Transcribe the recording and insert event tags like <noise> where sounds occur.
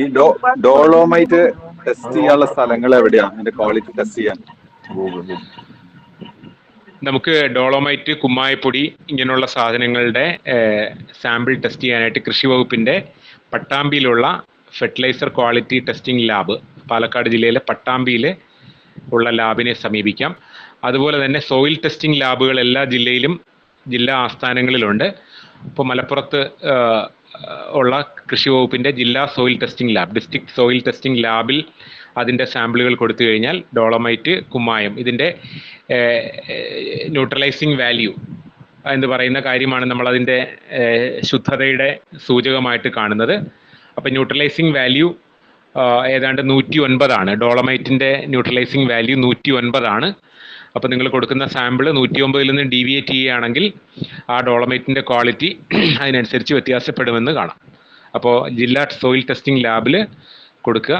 ഈ dolomite test ചെയ്യാനുള്ള സ്ഥലങ്ങൾ എവിടെയാണ്? അതിന്റെ ക്വാളിറ്റി ടെസ്റ്റ് ചെയ്യാൻ. നമുക്ക് ഡോളോമൈറ്റ് കുമ്മായപ്പൊടി ഇങ്ങനെയുള്ള സാധനങ്ങളുടെ സാമ്പിൾ ടെസ്റ്റ് ചെയ്യാനായിട്ട് കൃഷി വകുപ്പിന്റെ പട്ടാമ്പിയിലുള്ള fertiliser quality testing lab Palakkad ജില്ലയിലെ പട്ടാമ്പിയിൽ ഉള്ള ലാബിനെ സമീപിക്കാം. അതുപോലെ തന്നെ സോയിൽ ടെസ്റ്റിംഗ് ലാബുകൾ എല്ലാ ജില്ലയിലും ജില്ലാ ആസ്ഥാനങ്ങളിലുണ്ട്. ഇപ്പോൾ മലപ്പുറത്ത് ഉള്ള കൃഷി വകുപ്പിന്റെ ജില്ലാ soil testing lab district soil testing ലാബിൽ അതിന്റെ സാമ്പിളുകൾ കൊടുത്തു കഴിഞ്ഞാൽ ഡോളമൈറ്റ് കുമ്മായം ഇതിന്റെ ന്യൂട്രലൈസിങ് വാല്യൂ എന്ന് പറയുന്ന കാര്യമാണ് നമ്മൾ അതിന്റെ ശുദ്ധതയുടെ സൂചകമായിട്ട് കാണുന്നത്. അപ്പോൾ ന്യൂട്രലൈസിങ് വാല്യൂ ഏതാണ്ട് നൂറ്റി ഒൻപതാണ് ഡോളമൈറ്റിന്റെ ന്യൂട്രലൈസിങ് വാല്യൂ നൂറ്റി ഒൻപതാണ് അപ്പോൾ നിങ്ങൾ കൊടുക്കുന്ന സാമ്പിൾ നൂറ്റി ഒമ്പതിൽ നിന്ന് ഡീവിയേറ്റ് ചെയ്യുകയാണെങ്കിൽ ആ ഡോളമൈറ്റിന്റെ ക്വാളിറ്റി <clears throat> അതിനനുസരിച്ച് വ്യത്യാസപ്പെടുമെന്ന് കാണാം. അപ്പോൾ ജില്ലാ സോയിൽ ടെസ്റ്റിംഗ് ലാബിൽ കൊടുക്കുക.